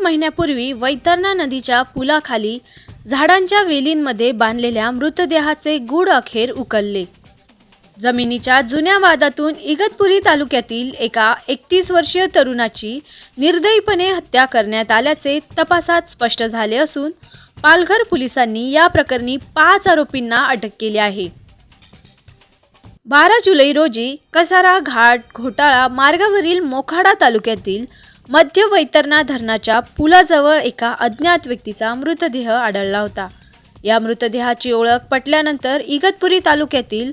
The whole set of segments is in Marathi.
महिन्यापूर्वी वैतरणा नदीच्या पुलाखाली झाडांच्या वेलींमध्ये बांधलेल्या मृतदेहाचे गूढ अखेर उकलले. जमिनीच्या जुन्या वादातून इगतपुरी तालुक्यातील एका एकतीस वर्षीय तरुणाची निर्दयीपणे हत्या करण्यात आल्याचे तपासात स्पष्ट झाले असून पालघर पोलिसांनी या प्रकरणी पाच आरोपींना अटक केली आहे. बारा जुलै रोजी कसारा घाट घोटाळा मार्गावरील मोखाडा तालुक्यातील मध्य वैतरणा धरणाच्या पुलाजवळ एका अज्ञात व्यक्तीचा मृतदेह आढळला होता. या मृतदेहाची ओळख पटल्यानंतर इगतपुरी तालुक्यातील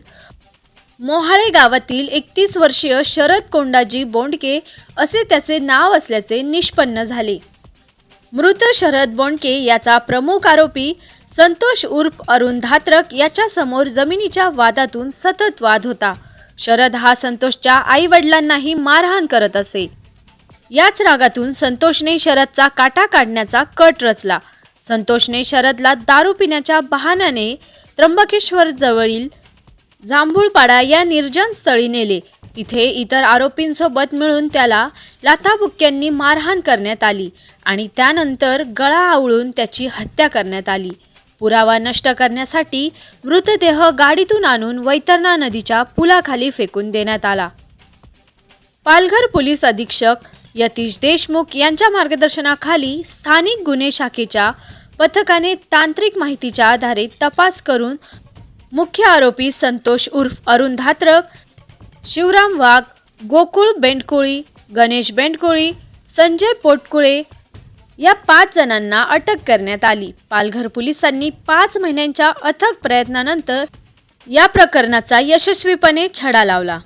मोहाळे गावातील एकतीस वर्षीय शरद कोंडाजी बोंडके असे त्याचे नाव असल्याचे निष्पन्न झाले. मृत शरद बोंडके याचा प्रमुख आरोपी संतोष उर्फ अरुण धात्रक याच्यासमोर जमिनीच्या वादातून सतत वाद होता. शरद हा संतोषच्या आई वडिलांनाही मारहाण करत असे. याच रागातून संतोषने शरदचा काटा काढण्याचा कट रचला. संतोषने शरदला दारू पिण्याच्या बहाण्याने त्र्यंबकेश्वर जवळील जांभूळपाडा या निर्जन स्थळी नेले. तिथे इतर आरोपींसोबत मिळून त्याला लाथाबुक्क्यांनी मारहाण करण्यात आली आणि त्यानंतर गळा आवळून त्याची हत्या करण्यात आली. पुरावा नष्ट करण्यासाठी मृतदेह गाडीतून आणून वैतरणा नदीच्या पुलाखाली फेकून देण्यात आला. पालघर पोलीस अधीक्षक यतीश देशमुख यांच्या मार्गदर्शनाखाली स्थानिक गुन्हे शाखेच्या पथकाने तांत्रिक माहितीच्या आधारे तपास करून मुख्य आरोपी संतोष उर्फ अरुण धात्रक शिवराम वाघ गोकुळ बेंडकोळी गणेश बेंडकोळी संजय पोटकुळे या पाच जणांना अटक करण्यात आली. पालघर पोलिसांनी पाच महिन्यांच्या अथक प्रयत्नानंतर या प्रकरणाचा यशस्वीपणे छडा लावला.